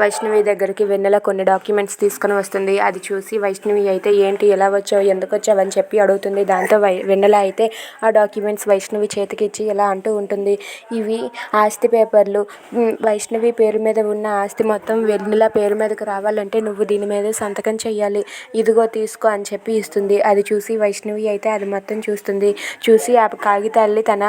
వైష్ణవి దగ్గరికి వెన్నెల కొన్ని డాక్యుమెంట్స్ తీసుకొని వస్తుంది. అది చూసి వైష్ణవి అయితే ఏంటి ఎలా వచ్చావు? ఎందుకు వచ్చావు? అని చెప్పి అడుగుతుంది. దాంతో వై వెన్నెల అయితే ఆ డాక్యుమెంట్స్ వైష్ణవి చేతికి ఇచ్చి ఇలా అంటూ ఉంటుంది. ఇవి ఆస్తి పేపర్లు. వైష్ణవి పేరు మీద ఉన్న ఆస్తి మొత్తం వెన్నెల పేరు మీదకి రావాలంటే నువ్వు దీని మీద సంతకం చేయాలి ఇదిగో తీసుకో అని చెప్పి ఇస్తుంది. అది చూసి వైష్ణవి అయితే అది మొత్తం చూస్తుంది. చూసి ఆ కాగితాల్ని తన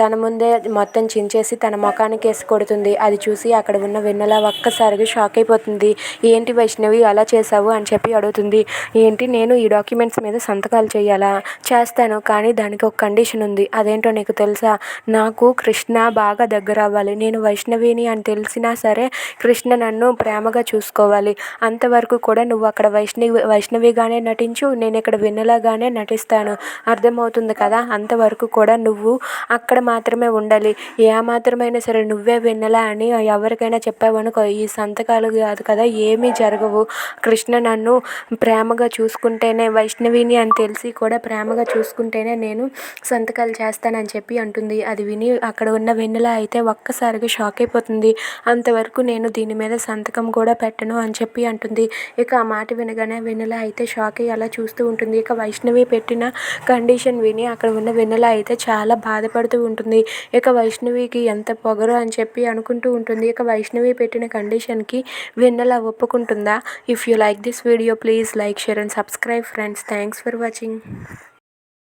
తన ముందే మొత్తం చించేసి తన ముఖానికి వేసి కొడుతుంది. అది చూసి అక్కడ ఉన్న వెన్నెల ఒక్కసారిగా షాక్ అయిపోతుంది. ఏంటి వైష్ణవి అలా చేసావు అని చెప్పి అడుగుతుంది. ఏంటి నేను ఈ డాక్యుమెంట్స్ మీద సంతకాలు చేయాలా? చేస్తాను కానీ దానికి ఒక కండిషన్ ఉంది. అదేంటో నీకు తెలుసా? నాకు కృష్ణ బాగా దగ్గర అవ్వాలి. నేను వైష్ణవిని అని తెలిసినా సరే కృష్ణ నన్ను ప్రేమగా చూసుకోవాలి. అంతవరకు కూడా నువ్వు అక్కడ వైష్ణవి వైష్ణవిగానే నటించు. నేను ఇక్కడ విన్నలాగానే నటిస్తాను. అర్థమవుతుంది కదా? అంతవరకు కూడా నువ్వు అక్కడ మాత్రమే ఉండాలి. ఏ మాత్రమైనా సరే నువ్వే విన్నలా అని ఎవరికైనా చెప్పావనుకో ఈ సంతకాలు కాదు కదా ఏమీ జరగవు. కృష్ణ నన్ను ప్రేమగా చూసుకుంటేనే వైష్ణవిని అని తెలిసి కూడా ప్రేమగా చూసుకుంటేనే నేను సంతకాలు చేస్తానని చెప్పి అంటుంది. అది విని అక్కడ ఉన్న వెన్నెల అయితే ఒక్కసారిగా షాక్ అయిపోతుంది. అంతవరకు నేను దీని మీద సంతకం కూడా పెట్టను అని చెప్పి అంటుంది. ఇక ఆ మాట వినగానే వెన్నెల అయితే షాక్ అయ్యి అలా చూస్తూ ఉంటుంది. ఇక వైష్ణవి పెట్టిన కండిషన్ విని అక్కడ ఉన్న వెన్నెల అయితే చాలా బాధపడుతూ ఉంటుంది. ఇక వైష్ణవికి ఎంత పొగరు అని చెప్పి అనుకుంటూ ఉంటుంది. ఇక వైష్ణవి పెట్టిన కండిషన్కి Vennela ఒప్పుకుంటుందా? If you like this video please like share and subscribe friends thanks for watching